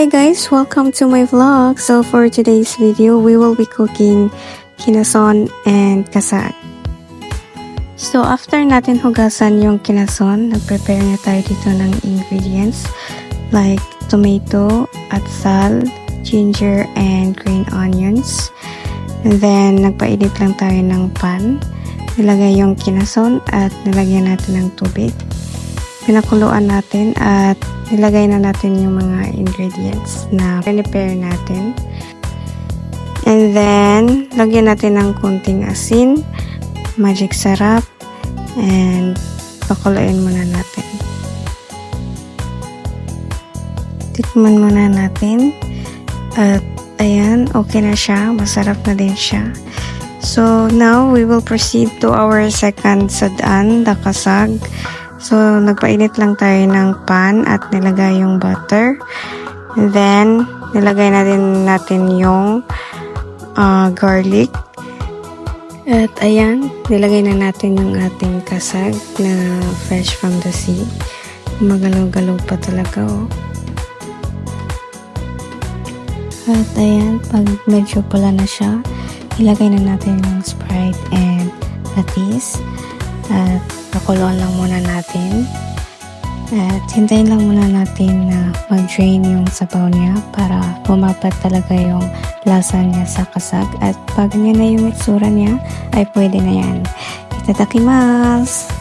Hi guys! Welcome to my vlog. So for today's video, we will be cooking kinason and kasag. So after natin hugasan yung kinason, nag-prepare na tayo dito ng ingredients like tomato, atsal, ginger, and green onions. And then nagpainit lang tayo ng pan. Nilagay yung kinason at nilagyan natin ng tubig. Pinakuluan natin at nilagay na natin yung mga ingredients na prepare natin. And then, lagyan natin ng kunting asin, magic sarap, and pakuluin muna natin. Tikman muna natin. At ayan, okay na siya. Masarap na din siya. So, now we will proceed to our second sadan, the kasag. So, nagpainit lang tayo ng pan at nilagay yung butter. And then, nilagay na din natin yung uh, garlic. At ayan, nilagay na natin yung ating kasag na fresh from the sea. Magalaw-galaw pa talaga, oh. At ayan, pag medyo pula na siya, ilagay na natin yung Sprite and patis. At pakuluan lang muna natin. At hintayin lang muna natin na mag-drain yung sabaw niya para bumapat talaga yung lasa niya sa kasag. At pag ganyan na yung itsura niya, ay pwede na yan. Itadakimasu!